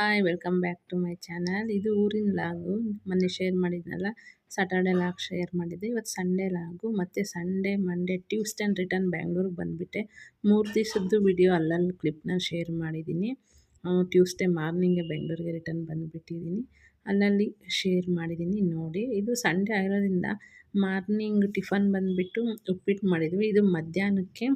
Hi welcome back to my channel ಇದು ಊರಿನ ಲಾಗು. ಮೊನ್ನೆ ಶೇರ್ ಮಾಡಿದ್ನಲ್ಲ ಸಾಟರ್ಡೆ ಲಾಗ್ ಶೇರ್ ಮಾಡಿದ್ದೆ ಇವತ್ತು ಸಂಡೇ ಲಾಗು. ಮತ್ತು ಸಂಡೇ ಮಂಡೇ ಟ್ಯೂಸ್ಡೇ ರಿಟರ್ನ್ ಬ್ಯಾಂಗ್ಳೂರಿಗೆ ಬಂದುಬಿಟ್ಟೆ. ಮೂರು ದಿವಸದ್ದು ವಿಡಿಯೋ ಅಲ್ಲಲ್ಲಿ ಕ್ಲಿಪ್ನ ಶೇರ್ ಮಾಡಿದ್ದೀನಿ. ಟ್ಯೂಸ್ಡೇ ಮಾರ್ನಿಂಗೇ ಬೆಂಗಳೂರಿಗೆ ರಿಟರ್ನ್ ಬಂದುಬಿಟ್ಟಿದ್ದೀನಿ. ಅಲ್ಲಲ್ಲಿ ಶೇರ್ ಮಾಡಿದ್ದೀನಿ, ನೋಡಿ. ಇದು ಸಂಡೇ ಆಗಿರೋದ್ರಿಂದ ಮಾರ್ನಿಂಗ್ ಟಿಫನ್ ಬಂದುಬಿಟ್ಟು ಉಪ್ಪಿಟ್ಟು ಮಾಡಿದ್ವಿ. ಇದು ಮಧ್ಯಾಹ್ನಕ್ಕೆ.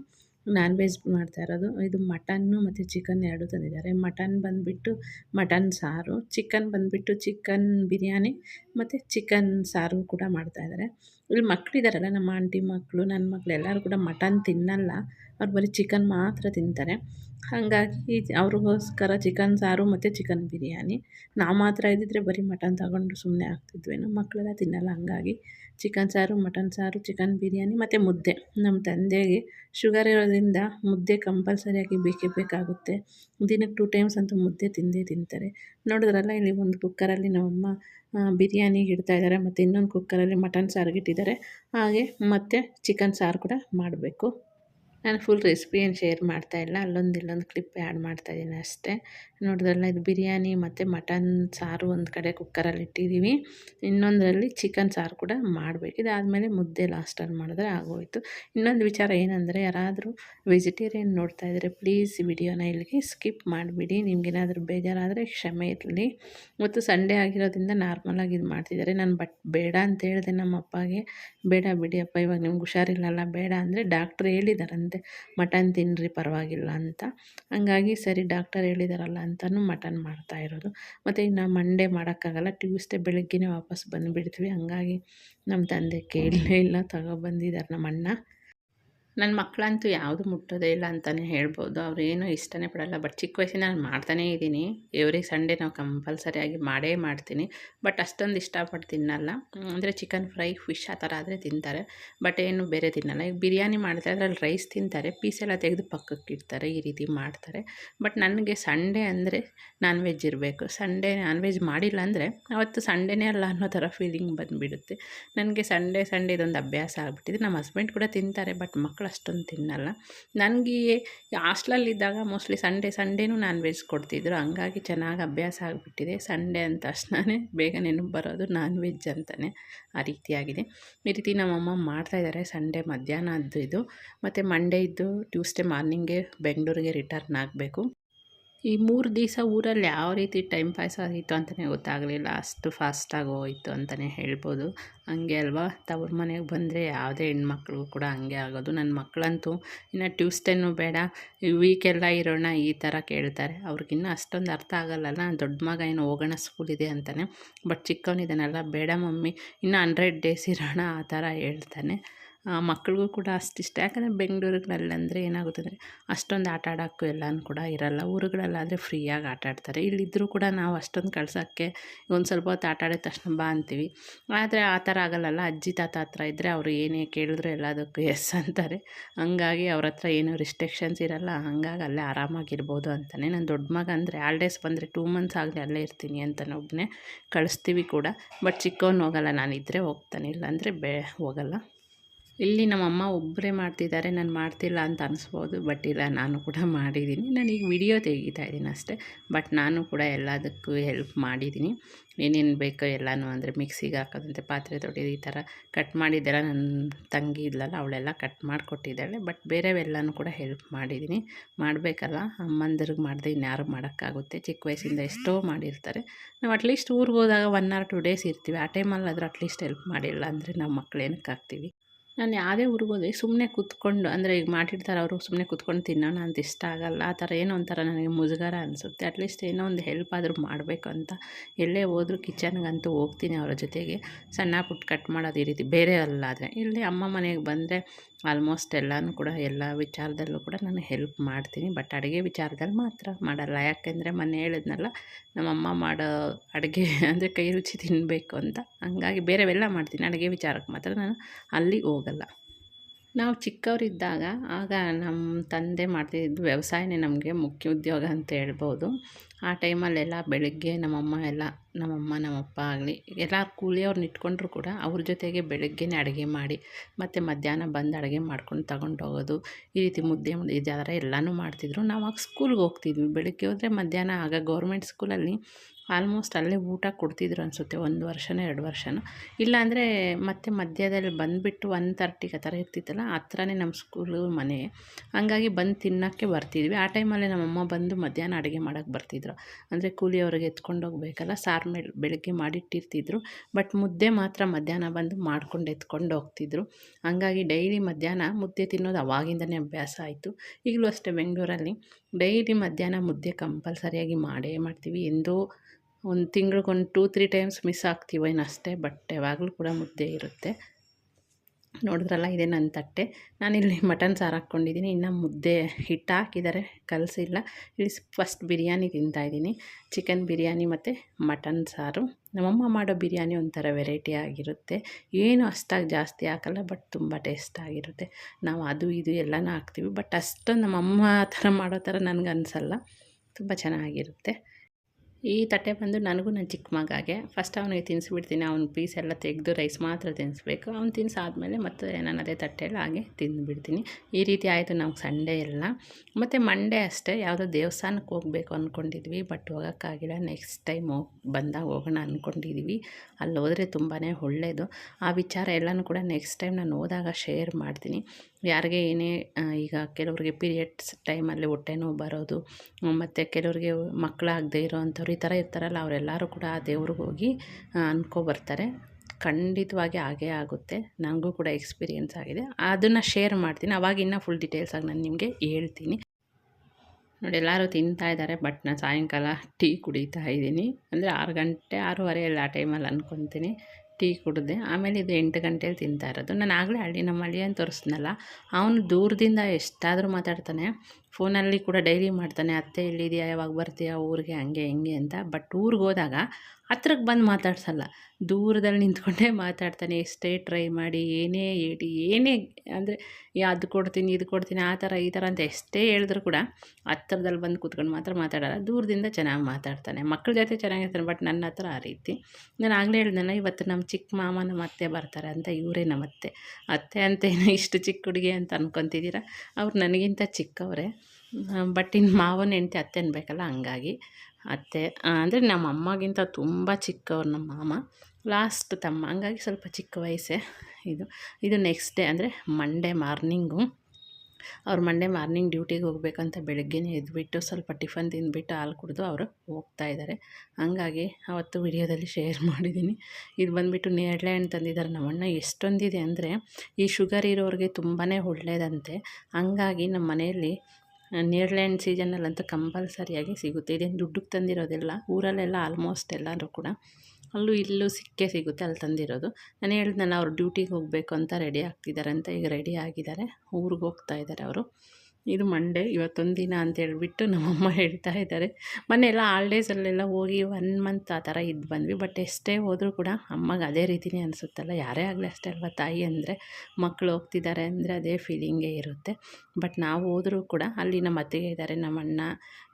ನಾನ್ ವೆಜ್ ಮಾಡ್ತಾ ಇರೋದು. ಇದು ಮಟನ್ನು ಮತ್ತು ಚಿಕನ್ ಎರಡು ತಂದಿದ್ದಾರೆ. ಮಟನ್ ಬಂದುಬಿಟ್ಟು ಮಟನ್ ಸಾರು, ಚಿಕನ್ ಬಂದುಬಿಟ್ಟು ಚಿಕನ್ ಬಿರಿಯಾನಿ ಮತ್ತು ಚಿಕನ್ ಸಾರು ಕೂಡ ಮಾಡ್ತಾಯಿದ್ದಾರೆ ಇಲ್ಲಿ ಮಕ್ಕಳಿದ್ದಾರಲ್ಲ ನಮ್ಮ ಆಂಟಿ ಮಕ್ಕಳು ನನ್ನ ಮಕ್ಕಳು ಎಲ್ಲರೂ ಕೂಡ ಮಟನ್ ತಿನ್ನಲ್ಲ. ಅವ್ರು ಬರೀ ಚಿಕನ್ ಮಾತ್ರ ತಿಂತಾರೆ. ಹಾಗಾಗಿ ಅವ್ರಿಗೋಸ್ಕರ ಚಿಕನ್ ಸಾರು ಮತ್ತು ಚಿಕನ್ ಬಿರಿಯಾನಿ. ನಾವು ಮಾತ್ರ ಇದ್ದಿದ್ರೆ ಬರೀ ಮಟನ್ ತಗೊಂಡು ಸುಮ್ಮನೆ ಆಗ್ತಿದ್ವೇನೋ ಮಕ್ಕಳೆಲ್ಲ ತಿನ್ನಲ್ಲ. ಹಾಗಾಗಿ ಚಿಕನ್ ಸಾರು ಮಟನ್ ಸಾರು ಚಿಕನ್ ಬಿರಿಯಾನಿ ಮತ್ತು ಮುದ್ದೆ. ನಮ್ಮ ತಂದೆಗೆ ಶುಗರ್ ಇರೋದ್ರಿಂದ ಮುದ್ದೆ ಕಂಪಲ್ಸರಿಯಾಗಿ ಬೇಕೇ ಬೇಕಾಗುತ್ತೆ. ದಿನಕ್ಕೆ ಟೂ ಟೈಮ್ಸ್ ಅಂತೂ ಮುದ್ದೆ ತಿಂದೇ ತಿಂತಾರೆ. ನೋಡಿದ್ರಲ್ಲ, ಇಲ್ಲಿ ಒಂದು ಕುಕ್ಕರಲ್ಲಿ ನಮ್ಮಮ್ಮ ಬಿರಿಯಾನಿಗೆ ಇಡ್ತಾಯಿದ್ದಾರೆ ಮತ್ತು ಇನ್ನೊಂದು ಕುಕ್ಕರಲ್ಲಿ ಮಟನ್ ಸಾರಿಗೆ ಇಟ್ಟಿದ್ದಾರೆ. ಹಾಗೆ ಮತ್ತು ಚಿಕನ್ ಸಾರು ಕೂಡ ಮಾಡಬೇಕು. ನಾನು ಫುಲ್ ರೆಸಿಪಿ ಏನು ಶೇರ್ ಮಾಡ್ತಾಯಿಲ್ಲ ಅಲ್ಲೊಂದು ಇಲ್ಲೊಂದು ಕ್ಲಿಪ್ ಆ್ಯಡ್ ಮಾಡ್ತಾಯಿದ್ದೀನಿ ಅಷ್ಟೇ. ನೋಡಿದ್ರಲ್ಲ, ಇದು ಬಿರಿಯಾನಿ ಮತ್ತು ಮಟನ್ ಸಾರು ಒಂದು ಕಡೆ ಕುಕ್ಕರಲ್ಲಿ ಇಟ್ಟಿದ್ದೀವಿ ಇನ್ನೊಂದರಲ್ಲಿ ಚಿಕನ್ ಸಾರು ಕೂಡ ಮಾಡಬೇಕು. ಇದಾದಮೇಲೆ ಮುದ್ದೆ ಲಾಸ್ಟಲ್ಲಿ ಮಾಡಿದ್ರೆ ಆಗೋಯಿತು. ಇನ್ನೊಂದು ವಿಚಾರ ಏನಂದರೆ, ಯಾರಾದರೂ ವೆಜಿಟೇರಿಯನ್ ನೋಡ್ತಾ ಇದ್ದರೆ ಪ್ಲೀಸ್ ವಿಡಿಯೋನ ಇಲ್ಲಿಗೆ ಸ್ಕಿಪ್ ಮಾಡಿಬಿಡಿ. ನಿಮಗೇನಾದರೂ ಬೇಜಾರಾದರೆ ಕ್ಷಮೆ ಇರಲಿ. ಮತ್ತು ಸಂಡೇ ಆಗಿರೋದ್ರಿಂದ ನಾರ್ಮಲಾಗಿ ಇದು ಮಾಡ್ತಿದ್ದಾರೆ ನಾನು ಬಟ್ ಬೇಡ ಅಂತ ಹೇಳಿದೆ ನಮ್ಮ ಅಪ್ಪಗೆ ಬೇಡ ಬಿಡಿ ಅಪ್ಪ ಇವಾಗ ನಿಮ್ಗೆ ಹುಷಾರಿಲ್ಲಲ್ಲ. ಬೇಡ ಅಂದರೆ ಡಾಕ್ಟ್ರ್ ಹೇಳಿದಾರಂತೆ. ಮಟನ್ ತಿನ್ನಿರಿ ಪರವಾಗಿಲ್ಲ ಅಂತ. ಹಂಗಾಗಿ ಸರಿ ಡಾಕ್ಟರ್ ಹೇಳಿದಾರಲ್ಲ ಅಂತಲೂ ಮಟನ್ ಮಾಡ್ತಾ ಇರೋದು. ಮತ್ತು ನಾವು ಮಂಡೇ ಮಾಡೋಕ್ಕಾಗಲ್ಲ. ಟ್ಯೂಸ್ಡೇ ಬೆಳಗ್ಗೆನೇ ವಾಪಸ್ ಬಂದುಬಿಡ್ತೀವಿ. ಹಂಗಾಗಿ ನಮ್ಮ ತಂದೆ ಕೇಳಲೇ ಇಲ್ಲ. ತಗೊಬಂದಿದ್ದಾರೆ ನಮ್ಮ ಅಣ್ಣ ನನ್ನ ಮಕ್ಕಳಂತೂ ಯಾವುದು ಮುಟ್ಟೋದೇ ಇಲ್ಲ ಅಂತಲೇ ಹೇಳ್ಬೋದು. ಅವ್ರು ಏನೂ ಇಷ್ಟನೇ ಪಡೋಲ್ಲ. ಬಟ್ ಚಿಕ್ಕ ವಯಸ್ಸಿನ ನಾನು ಮಾಡ್ತಾನೇ ಇದ್ದೀನಿ. ಎವ್ರಿ ಸಂಡೇ ನಾವು ಕಂಪಲ್ಸರಿಯಾಗಿ ಮಾಡೇ ಮಾಡ್ತೀನಿ. ಬಟ್ ಅಷ್ಟೊಂದು ಇಷ್ಟಪಟ್ಟು ತಿನ್ನಲ್ಲ. ಅಂದರೆ ಚಿಕನ್ ಫ್ರೈ, ಫಿಶ್ ಆ ಥರ ಆದರೆ ತಿಂತಾರೆ. ಬಟ್ ಏನು ಬೇರೆ ತಿನ್ನಲ್ಲ. ಈಗ ಬಿರಿಯಾನಿ ಮಾಡ್ತಾರೆ. ಅದರಲ್ಲಿ ರೈಸ್ ತಿಂತಾರೆ. ಪೀಸೆಲ್ಲ ತೆಗೆದು ಪಕ್ಕಕ್ಕೆ ಇಡ್ತಾರೆ. ಈ ರೀತಿ ಮಾಡ್ತಾರೆ. ಬಟ್ ನನಗೆ ಸಂಡೇ ಅಂದರೆ ನಾನ್ ವೆಜ್ ಇರಬೇಕು. ಸಂಡೇ ನಾನ್ ವೆಜ್ ಮಾಡಿಲ್ಲ ಅಂದರೆ ಅವತ್ತು ಸಂಡೇನೇ ಅಲ್ಲ ಅನ್ನೋ ಥರ ಫೀಲಿಂಗ್ ಬಂದುಬಿಡುತ್ತೆ. ನನಗೆ ಸಂಡೇ ಸಂಡೇ ಇದೊಂದು ಅಭ್ಯಾಸ ಆಗಿಬಿಟ್ಟಿದೆ. ನಮ್ಮ ಹಸ್ಬೆಂಡ್ ಕೂಡ ತಿಂತಾರೆ. ಬಟ್ ಮಕ್ಕಳು ಮಕ್ಕಳು ಅಷ್ಟೊಂದು ತಿನ್ನಲ್ಲ. ನನಗೆ ಹಾಸ್ಟ್ಲಲ್ಲಿದ್ದಾಗ ಮೋಸ್ಟ್ಲಿ ಸಂಡೇ ಸಂಡೇನೂ ನಾನ್ ವೆಜ್ ಕೊಡ್ತಿದ್ರು. ಹಂಗಾಗಿ ಚೆನ್ನಾಗಿ ಅಭ್ಯಾಸ ಆಗಿಬಿಟ್ಟಿದೆ. ಸಂಡೇ ಅಂತ ತಕ್ಷಣವೇ ಬೇಗ ನೆನಪು ಬರೋದು ನಾನ್ ವೆಜ್ ಅಂತಲೇ ಆ ರೀತಿಯಾಗಿದೆ. ಈ ರೀತಿ ನಮ್ಮಮ್ಮ ಮಾಡ್ತಾಯಿದ್ದಾರೆ ಸಂಡೇ ಮಧ್ಯಾಹ್ನ ಅದು ಇದು. ಮತ್ತು ಮಂಡೇ ಇದ್ದು ಟ್ಯೂಸ್ಡೇ ಮಾರ್ನಿಂಗೇ ಬೆಂಗಳೂರಿಗೆ ರಿಟರ್ನ್ ಆಗಬೇಕು. ಈ ಮೂರು ದಿವಸ ಊರಲ್ಲಿ ಯಾವ ರೀತಿ ಟೈಮ್ ಪಾಸ್ ಆಗಿತ್ತು ಅಂತಲೇ ಗೊತ್ತಾಗಲಿಲ್ಲ. ಅಷ್ಟು ಫಾಸ್ಟಾಗಿ ಹೋಯಿತು ಅಂತಲೇ ಹೇಳ್ಬೋದು. ಹಂಗೆ ಅಲ್ವಾ? ತವ್ರ ಮನೆಗೆ ಬಂದರೆ ಯಾವುದೇ ಹೆಣ್ಮಕ್ಳು ಕೂಡ ಹಂಗೆ ಆಗೋದು. ನನ್ನ ಮಕ್ಕಳಂತೂ ಇನ್ನು ಟ್ಯೂಸ್ಡೇನೂ ಬೇಡ. ವೀಕೆಲ್ಲ ಇರೋಣ ಈ ಥರ ಕೇಳ್ತಾರೆ. ಅವ್ರಿಗಿನ್ನೂ ಅಷ್ಟೊಂದು ಅರ್ಥ ಆಗಲ್ಲಲ್ಲ? ದೊಡ್ಡ ಮಗ ಏನು ಹೋಗೋಣ ಸ್ಕೂಲಿದೆ ಅಂತಲೇ ಬಟ್ ಚಿಕ್ಕವನಿದ್ದಾನಲ್ಲ ಬೇಡ ಮಮ್ಮಿ. ಇನ್ನು ಹಂಡ್ರೆಡ್ ಡೇಸ್ ಇರೋಣ ಆ ಥರ ಹೇಳ್ತಾನೆ. ಮಕ್ಳಿಗೂ ಕೂಡ ಅಷ್ಟಿಷ್ಟ ಯಾಕಂದರೆ ಬೆಂಗಳೂರುಗಳಲ್ಲಂದರೆ ಏನಾಗುತ್ತೆ ಅಂದರೆ ಅಷ್ಟೊಂದು ಆಟ ಆಡೋಕ್ಕೂ ಎಲ್ಲನೂ ಕೂಡ ಇರಲ್ಲ. ಊರುಗಳಲ್ಲಾದರೆ ಫ್ರೀಯಾಗಿ ಆಟ ಆಡ್ತಾರೆ. ಇಲ್ಲಿದ್ದರೂ ಕೂಡ ನಾವು ಅಷ್ಟೊಂದು ಕಳ್ಸೋಕ್ಕೆ ಒಂದು ಸ್ವಲ್ಪ ಹೊತ್ತು ಆಟ ಆಡಿದ ತಕ್ಷಣ ಬಾ ಅಂತೀವಿ. ಆದರೆ ಆ ಥರ ಆಗಲ್ಲಲ್ಲ. ಅಜ್ಜಿ, ತಾತ ಹತ್ರ ಇದ್ದರೆ ಅವರು ಏನೇ ಕೇಳಿದ್ರು ಎಲ್ಲದಕ್ಕೂ ಎಸ್ ಅಂತಾರೆ. ಹಂಗಾಗಿ ಅವ್ರ ಹತ್ರ ಏನೂ ರಿಸ್ಟ್ರಿಕ್ಷನ್ಸ್ ಇರಲ್ಲ. ಹಂಗಾಗಿ ಅಲ್ಲೇ ಆರಾಮಾಗಿರ್ಬೋದು ಅಂತಲೇ ನಾನು ದೊಡ್ಡ ಮಗ ಅಂದರೆ ಹಾಲ್ಡೇಸ್ ಬಂದರೆ ಟೂ ಮಂತ್ಸ್ ಆಗಲಿ ಅಲ್ಲೇ ಇರ್ತೀನಿ ಅಂತಲೇ ಒಬ್ಬನೇ ಕಳಿಸ್ತೀವಿ ಕೂಡ. ಬಟ್ ಚಿಕ್ಕವನು ಹೋಗಲ್ಲ. ನಾನಿದ್ದರೆ ಹೋಗ್ತಾನೆ. ಇಲ್ಲಾಂದರೆ ಬೇ, ಹೋಗಲ್ಲ. ಇಲ್ಲಿ ನಮ್ಮಮ್ಮ ಒಬ್ಬರೇ ಮಾಡ್ತಿದ್ದಾರೆ, ನಾನು ಮಾಡ್ತಿಲ್ಲ ಅಂತ ಅನಿಸ್ಬೋದು ಬಟ್ ಇಲ್ಲ, ನಾನು ಕೂಡ ಮಾಡಿದ್ದೀನಿ. ನಾನೀಗ ವಿಡಿಯೋ ತೆಗಿತಾ ಇದ್ದೀನಿ ಅಷ್ಟೇ ಬಟ್ ನಾನು ಕೂಡ ಎಲ್ಲದಕ್ಕೂ ಹೆಲ್ಪ್ ಮಾಡಿದ್ದೀನಿ. ಏನೇನು ಬೇಕೋ ಎಲ್ಲನೂ ಅಂದರೆ ಮಿಕ್ಸಿಗೆ ಹಾಕೋದಂತೆ, ಪಾತ್ರೆ ತೊಡೆದು ಈ ಥರ ಕಟ್ ಮಾಡಿದ್ದೆಲ್ಲ ನನ್ನ ತಂಗಿ ಇದ್ಲಲ್ಲ, ಅವಳೆಲ್ಲ ಕಟ್ ಮಾಡಿಕೊಟ್ಟಿದ್ದಾಳೆ ಬಟ್ ಬೇರೆವೆಲ್ಲನೂ ಕೂಡ ಹೆಲ್ಪ್ ಮಾಡಿದ್ದೀನಿ. ಮಾಡಬೇಕಲ್ಲ, ಅಮ್ಮಂದಿರಿಗೆ ಮಾಡಿದೆ ಇನ್ಯಾರು ಮಾಡೋಕ್ಕಾಗುತ್ತೆ. ಚಿಕ್ಕ ವಯಸ್ಸಿಂದ ಎಷ್ಟೋ ಮಾಡಿರ್ತಾರೆ. ನಾವು ಅಟ್ಲೀಸ್ಟ್ ಊರಿಗೆ ಹೋದಾಗ ಒನ್ ಆರ್ ಟು ಡೇಸ್ ಇರ್ತೀವಿ. ಆ ಟೈಮಲ್ಲಿ ಆದರೂ ಅಟ್ಲೀಸ್ಟ್ ಹೆಲ್ಪ್ ಮಾಡಿಲ್ಲ ಅಂದರೆ ನಾವು ಮಕ್ಕಳೇನಕ್ಕಾಗ್ತೀವಿ ನಾನು ಯಾವುದೇ ಊರಿಗೆ ಹೋದರೆ ಸುಮ್ಮನೆ ಕೂತ್ಕೊಂಡು, ಅಂದರೆ ಈಗ ಮಾಡಿರ್ತಾರೆ ಅವರು ಸುಮ್ಮನೆ ಕೂತ್ಕೊಂಡು ತಿನ್ನೋಣ ಅಂತ ಇಷ್ಟ ಆಗಲ್ಲ, ಆ ಥರ ಏನೋ ಒಂಥರ ನನಗೆ ಮುಜುಗರ ಅನಿಸುತ್ತೆ. ಅಟ್ಲೀಸ್ಟ್ ಏನೋ ಒಂದು ಹೆಲ್ಪ್ ಆದರೂ ಮಾಡಬೇಕು ಅಂತ. ಎಲ್ಲೇ ಹೋದರೂ ಕಿಚನ್ಗಂತೂ ಹೋಗ್ತೀನಿ ಅವರ ಜೊತೆಗೆ. ಸಣ್ಣ ಪುಟ್ಟ ಕಟ್ ಮಾಡೋದು ಈ ರೀತಿ ಬೇರೆ ಅಲ್ಲಾದರೆ ಇಲ್ಲಿ ಅಮ್ಮ ಮನೆಗೆ ಬಂದರೆ ಆಲ್ಮೋಸ್ಟ್ ಎಲ್ಲನೂ ಕೂಡ, ಎಲ್ಲ ವಿಚಾರದಲ್ಲೂ ಕೂಡ ನಾನು ಹೆಲ್ಪ್ ಮಾಡ್ತೀನಿ. ಬಟ್ ಅಡುಗೆ ವಿಚಾರದಲ್ಲಿ ಮಾತ್ರ ಮಾಡಲ್ಲ. ಯಾಕೆಂದರೆ ಮನೆ ಹೇಳಿದ್ನಲ್ಲ, ನಮ್ಮಮ್ಮ ಮಾಡೋ ಅಡುಗೆ ಅಂದರೆ ಕೈ ರುಚಿ ತಿನ್ನಬೇಕು ಅಂತ. ಹಂಗಾಗಿ ಬೇರೆವೆಲ್ಲ ಮಾಡ್ತೀನಿ. ಅಡುಗೆ ವಿಚಾರಕ್ಕೆ ಮಾತ್ರ ನಾನು ಅಲ್ಲಿಗೆ ಹೋಗಲ್ಲ. ನಾವು ಚಿಕ್ಕವರಿದ್ದಾಗ ಆಗ ನಮ್ಮ ತಂದೆ ಮಾಡ್ತಿದ್ದು ವ್ಯವಸಾಯನೇ ನಮಗೆ ಮುಖ್ಯ ಉದ್ಯೋಗ ಅಂತ ಹೇಳ್ಬೋದು. ಆ ಟೈಮಲ್ಲೆಲ್ಲ ಬೆಳಗ್ಗೆ ನಮ್ಮಮ್ಮ ಎಲ್ಲ, ನಮ್ಮಮ್ಮ, ನಮ್ಮಪ್ಪ ಆಗಲಿ ಎಲ್ಲ ಕೂಲಿಯವ್ರನ್ನ ಇಟ್ಕೊಂಡ್ರು ಕೂಡ ಅವ್ರ ಜೊತೆಗೆ ಬೆಳಗ್ಗೆನೇ ಅಡುಗೆ ಮಾಡಿ, ಮತ್ತು ಮಧ್ಯಾಹ್ನ ಬಂದು ಅಡುಗೆ ಮಾಡ್ಕೊಂಡು ತಗೊಂಡು ಹೋಗೋದು, ಈ ರೀತಿ ಮುದ್ದೆ ಮುದ್ದೆ ಈ ಎಲ್ಲನೂ ಮಾಡ್ತಿದ್ರು. ನಾವು ಆಗ ಸ್ಕೂಲ್ಗೆ ಹೋಗ್ತಿದ್ವಿ. ಬೆಳಗ್ಗೆ ಹೋದರೆ ಮಧ್ಯಾಹ್ನ ಆಗ ಗೌರ್ಮೆಂಟ್ ಸ್ಕೂಲಲ್ಲಿ ಆಲ್ಮೋಸ್ಟ್ ಅಲ್ಲೇ ಊಟ ಕೊಡ್ತಿದ್ರು ಅನಿಸುತ್ತೆ, ಒಂದು ವರ್ಷನೋ, ಎರಡು ವರ್ಷನೋ. ಇಲ್ಲಾಂದರೆ ಮತ್ತೆ ಮಧ್ಯದಲ್ಲಿ ಬಂದುಬಿಟ್ಟು ಒನ್ ತರ್ಟಿಗೆ ಆ ಥರ ಇರ್ತಿತ್ತಲ್ಲ, ಹತ್ರನೇ ನಮ್ಮ ಸ್ಕೂಲು ಮನೆ. ಹಂಗಾಗಿ ಬಂದು ತಿನ್ನೋಕ್ಕೆ ಬರ್ತಿದ್ವಿ. ಆ ಟೈಮಲ್ಲಿ ನಮ್ಮಮ್ಮ ಬಂದು ಮಧ್ಯಾಹ್ನ ಅಡುಗೆ ಮಾಡೋಕ್ಕೆ ಬರ್ತಿದ್ರು. ಅಂದರೆ ಕೂಲಿಯವ್ರಿಗೆ ಎತ್ಕೊಂಡು ಹೋಗ್ಬೇಕಲ್ಲ, ಸಾರು ಮೇಲೆ ಬೆಳಗ್ಗೆ ಮಾಡಿಟ್ಟಿರ್ತಿದ್ರು. ಬಟ್ ಮುದ್ದೆ ಮಾತ್ರ ಮಧ್ಯಾಹ್ನ ಬಂದು ಮಾಡ್ಕೊಂಡು ಎತ್ಕೊಂಡು ಹೋಗ್ತಿದ್ರು. ಹಂಗಾಗಿ ಡೈಲಿ ಮಧ್ಯಾಹ್ನ ಮುದ್ದೆ ತಿನ್ನೋದು ಅವಾಗಿಂದನೇ ಅಭ್ಯಾಸ ಆಯಿತು. ಈಗಲೂ ಅಷ್ಟೇ ಬೆಂಗಳೂರಲ್ಲಿ. ಡೈಲಿ ಮಧ್ಯಾಹ್ನ ಮುದ್ದೆ ಕಂಪಲ್ಸರಿಯಾಗಿ ಮಾಡೇ ಮಾಡ್ತೀವಿ. ಎಂದೋ ಒಂದು ತಿಂಗ್ಳಿಗೊಂದು ಟೂ ತ್ರೀ ಟೈಮ್ಸ್ ಮಿಸ್ ಆಗ್ತೀವೇನೋ ಅಷ್ಟೇ ಬಟ್ ಯಾವಾಗಲೂ ಕೂಡ ಮುದ್ದೆ ಇರುತ್ತೆ. ನೋಡಿದ್ರಲ್ಲ, ಇದೆ ನನ್ನ ತಟ್ಟೆ. ನಾನಿಲ್ಲಿ ಮಟನ್ ಸಾರು ಹಾಕ್ಕೊಂಡಿದ್ದೀನಿ. ಇನ್ನು ಮುದ್ದೆ ಹಿಟ್ಟು ಹಾಕಿದ್ದಾರೆ, ಕಲಸಿಲ್ಲ. ಇಲ್ಲಿ ಫಸ್ಟ್ ಬಿರಿಯಾನಿ ತಿಂತಾಯಿದ್ದೀನಿ ಚಿಕನ್ ಬಿರಿಯಾನಿ ಮತ್ತು ಮಟನ್ ಸಾರು. ನಮ್ಮಮ್ಮ ಮಾಡೋ ಬಿರಿಯಾನಿ ಒಂಥರ ವೆರೈಟಿ ಆಗಿರುತ್ತೆ. ಏನು ಅಷ್ಟಾಗಿ ಜಾಸ್ತಿ ಹಾಕಲ್ಲ, ಬಟ್ ತುಂಬ ಟೇಸ್ಟ್ ಆಗಿರುತ್ತೆ. ನಾವು ಅದು, ಇದು ಎಲ್ಲನೂ ಹಾಕ್ತೀವಿ. ಬಟ್ ಅಷ್ಟು ನಮ್ಮಮ್ಮ ಆ ಥರ ಮಾಡೋ ಥರ ನನಗೆ ಅನಿಸಲ್ಲ ತುಂಬ ಚೆನ್ನಾಗಿರುತ್ತೆ. ಈ ತಟ್ಟೆ ಬಂದು ನನಗೂ ನನ್ನ ಚಿಕ್ಕ ಮಗಾಗೆ ಫಸ್ಟ್ ಅವನಿಗೆ ತಿನ್ನಿಸ್ಬಿಡ್ತೀನಿ ಅವ್ನ ಪೀಸ್ ಎಲ್ಲ ತೆಗೆದು ರೈಸ್ ಮಾತ್ರ ತಿನ್ನಿಸ್ಬೇಕು ಅವ್ನು ತಿನ್ಸಾದ್ಮೇಲೆ ಮತ್ತೆ ನಾನು ಅದೇ ತಟ್ಟೆಯಲ್ಲಿ ಹಾಗೆ ತಿಂದುಬಿಡ್ತೀನಿ. ಈ ರೀತಿ ಆಯಿತು ನಮ್ಗೆ ಸಂಡೇ ಎಲ್ಲ. ಮತ್ತು ಮಂಡೇ ಅಷ್ಟೇ ಯಾವುದೋ ದೇವಸ್ಥಾನಕ್ಕೆ ಹೋಗ್ಬೇಕು ಅಂದ್ಕೊಂಡಿದ್ವಿ ಬಟ್ ಹೋಗೋಕ್ಕಾಗಿಲ್ಲ. ನೆಕ್ಸ್ಟ್ ಟೈಮ್ ಹೋಗಿ ಬಂದಾಗ ಹೋಗೋಣ ಅಂದ್ಕೊಂಡಿದ್ವಿ ಅಲ್ಲಿ ಹೋದರೆ ತುಂಬಾ ಒಳ್ಳೆಯದು ಆ ವಿಚಾರ ಎಲ್ಲನೂ ಕೂಡ ನೆಕ್ಸ್ಟ್ ಟೈಮ್ ನಾನು ಹೋದಾಗ ಶೇರ್ ಮಾಡ್ತೀನಿ. ಯಾರಿಗೆ ಏನೇ ಈಗ ಕೆಲವ್ರಿಗೆ ಪೀರಿಯಡ್ಸ್ ಟೈಮಲ್ಲಿ ಹೊಟ್ಟೆ ನೋವು ಬರೋದು, ಮತ್ತು ಕೆಲವ್ರಿಗೆ ಮಕ್ಕಳಾಗದೇ ಇರೋವಂಥವ್ರು ಈ ಥರ ಇರ್ತಾರಲ್ಲ, ಅವರೆಲ್ಲರೂ ಕೂಡ ಆ ದೇವ್ರಿಗೆ ಹೋಗಿ ಅಂದ್ಕೊಬರ್ತಾರೆ ಖಂಡಿತವಾಗಿ ಹಾಗೇ ಆಗುತ್ತೆ. ನನಗೂ ಕೂಡ ಎಕ್ಸ್ಪೀರಿಯೆನ್ಸ್ ಆಗಿದೆ. ಅದನ್ನು ಶೇರ್ ಮಾಡ್ತೀನಿ. ಅವಾಗ ಇನ್ನೂ ಫುಲ್ ಡೀಟೇಲ್ಸಾಗಿ ನಾನು ನಿಮಗೆ ಹೇಳ್ತೀನಿ. ನೋಡಿ, ಎಲ್ಲರೂ ತಿಂತಾ ಇದ್ದಾರೆ ಬಟ್ ನಾನು ಸಾಯಂಕಾಲ ಟೀ ಕುಡಿತಾ ಇದ್ದೀನಿ. ಅಂದರೆ ಆರು ಗಂಟೆ, ಆರೂವರೆ ಎಲ್ಲ ಆ ಟೈಮಲ್ಲಿ ಅಂದ್ಕೊತೀನಿ ಟೀ ಕುಡಿದೆ, ಆಮೇಲೆ ಇದು ಎಂಟು ಗಂಟೆಯಲ್ಲಿ ತಿಂತಾ ಇರೋದು. ನಾನು ಆಗಲೇ ಹಳ್ಳಿ ನಮ್ಮ ಹಳ್ಳಿಯನ್ನು ತೋರಿಸ್ನಲ್ಲ ಅವನು ದೂರದಿಂದ ಎಷ್ಟಾದರೂ ಮಾತಾಡ್ತಾನೆ ಫೋನಲ್ಲಿ ಕೂಡ ಡೈರಿ ಮಾಡ್ತಾನೆ, ಅತ್ತೆ ಎಲ್ಲಿದೆಯಾ, ಯಾವಾಗ ಬರ್ತೀಯಾ, ಊರಿಗೆ, ಹಂಗೆ, ಹಿಂಗೆ ಅಂತ. ಬಟ್ ಊರಿಗೆ ಹೋದಾಗ ಹತ್ರಕ್ಕೆ ಬಂದು ಮಾತಾಡ್ಸಲ್ಲ. ದೂರದಲ್ಲಿ ನಿಂತ್ಕೊಂಡೇ ಮಾತಾಡ್ತಾನೆ, ಎಷ್ಟೇ ಟ್ರೈ ಮಾಡಿ, ಏನೇ ಹೇಳಿ, ಏನೇ ಅಂದರೆ ಅದು ಕೊಡ್ತೀನಿ, ಇದು ಕೊಡ್ತೀನಿ, ಆ ಥರ, ಈ ಥರ ಅಂತ ಎಷ್ಟೇ ಹೇಳಿದ್ರು ಕೂಡ ಹತ್ರದಲ್ಲಿ ಬಂದು ಕೂತ್ಕೊಂಡು ಮಾತ್ರ ಮಾತಾಡಲ್ಲ. ದೂರದಿಂದ ಚೆನ್ನಾಗಿ ಮಾತಾಡ್ತಾನೆ. ಮಕ್ಕಳ ಜೊತೆ ಚೆನ್ನಾಗಿರ್ತಾನೆ, ಬಟ್ ನನ್ನ ಹತ್ರ ಆ ರೀತಿ. ನಾನು ಆಗಲೇ ಹೇಳ್ದಲ್ಲ ಇವತ್ತು ನಮ್ಮ ಚಿಕ್ಕ ಮಾಮ ನಮ್ಮ ಅತ್ತೆ ಬರ್ತಾರೆ ಅಂತ, ಇವರೇ ನಮ್ಮ ಅತ್ತೆ ಅತ್ತೆ ಅಂತ ಏನು ಇಷ್ಟು ಚಿಕ್ಕ ಹುಡುಗಿ ಅಂತ ಅನ್ಕೊತಿದ್ದೀರಾ? ಅವ್ರು ನನಗಿಂತ ಚಿಕ್ಕವರೇ. ಬಟ್ ಮಾವನ ಹೆಂಡ್ತಿ ಅತ್ತೆ ಅನ್ಬೇಕಲ್ಲ ಹಂಗಾಗಿ ಅತ್ತೆ. ಅಂದರೆ ನಮ್ಮ ಅಮ್ಮಗಿಂತ ತುಂಬ ಚಿಕ್ಕವ್ರು ನಮ್ಮ ಮಾಮ. ಲಾಸ್ಟ್ ತಮ್ಮ, ಹಂಗಾಗಿ ಸ್ವಲ್ಪ ಚಿಕ್ಕ ವಯಸ್ಸೇ ಇದು. ಇದು ನೆಕ್ಸ್ಟ್ ಡೇ ಅಂದರೆ ಮಂಡೇ ಮಾರ್ನಿಂಗು ಅವ್ರು ಮಂಡೇ ಮಾರ್ನಿಂಗ್ ಡ್ಯೂಟಿಗೆ ಹೋಗ್ಬೇಕಂತ ಬೆಳಗ್ಗೆನೇ ಎದ್ಬಿಟ್ಟು ಸ್ವಲ್ಪ ಟಿಫನ್ ತಿಂದುಬಿಟ್ಟು ಹಾಲು ಕುಡಿದು ಅವರು ಹೋಗ್ತಾ ಇದ್ದಾರೆ ಹಂಗಾಗಿ ಅವತ್ತು ವಿಡಿಯೋದಲ್ಲಿ ಶೇರ್ ಮಾಡಿದ್ದೀನಿ ಇದು ಬಂದುಬಿಟ್ಟು ನೇರಳೆ ಹಣ್ಣು ತಂದಿದ್ದಾರೆ ನಮ್ಮಣ್ಣ ಎಷ್ಟೊಂದಿದೆ ಅಂದರೆ ಈ ಶುಗರ್ ಇರೋರಿಗೆ ತುಂಬಾ ಒಳ್ಳೆಯದಂತೆ ಹಂಗಾಗಿ ನಮ್ಮ ಮನೆಯಲ್ಲಿ ಹಣ್ಣು ಸೀಸನಲ್ಲಂತೂ ಕಂಪಲ್ಸರಿಯಾಗಿ ಸಿಗುತ್ತೆ. ಇದೇನು ದುಡ್ಡಿಗೆ ತಂದಿರೋದಿಲ್ಲ, ಊರಲ್ಲೆಲ್ಲ ಆಲ್ಮೋಸ್ಟ್ ಎಲ್ಲರೂ ಕೂಡ ಅಲ್ಲೂ ಇಲ್ಲೂ ಸಿಕ್ಕೇ ಸಿಗುತ್ತೆ ಅಲ್ಲಿ ತಂದಿರೋದು. ನಾನು ಹೇಳಿದ್ನಲ್ಲ ಅವ್ರು ಡ್ಯೂಟಿಗೆ ಹೋಗಬೇಕು ಅಂತ ರೆಡಿ ಆಗ್ತಿದ್ದಾರೆ ಅಂತ ಈಗ ರೆಡಿ ಆಗಿದ್ದಾರೆ. ಊರಿಗೆ ಹೋಗ್ತಾ ಇದ್ದಾರೆ ಅವರು. ಇದು ಮಂಡೇ ಇವತ್ತೊಂದು ದಿನ ಅಂತ ಹೇಳ್ಬಿಟ್ಟು ನಮ್ಮಮ್ಮ ಹೇಳ್ತಾ ಇದ್ದಾರೆ. ಮೊನ್ನೆ ಎಲ್ಲ ಹಾಲ್ಡೇಸಲ್ಲೆಲ್ಲ ಹೋಗಿ ಒನ್ ಮಂತ್ ಆ ಥರ ಇದ್ದು ಬಂದ್ವಿ. ಬಟ್ ಎಷ್ಟೇ ಹೋದರೂ ಕೂಡ ಅಮ್ಮಗೆ ಅದೇ ರೀತಿನೇ ಅನಿಸುತ್ತಲ್ಲ. ಯಾರೇ ಆಗಲಿ ಅಷ್ಟೇ ಅಲ್ವ ತಾಯಿ ಅಂದರೆ ಮಕ್ಕಳು ಹೋಗ್ತಿದ್ದಾರೆ ಅಂದರೆ ಅದೇ ಫೀಲಿಂಗೇ ಇರುತ್ತೆ. ಬಟ್ ನಾವು ಹೋದರೂ ಕೂಡ ಅಲ್ಲಿ ನಮ್ಮ ಅತ್ತಿಗೆ ಇದ್ದಾರೆ, ನಮ್ಮ ಅಣ್ಣ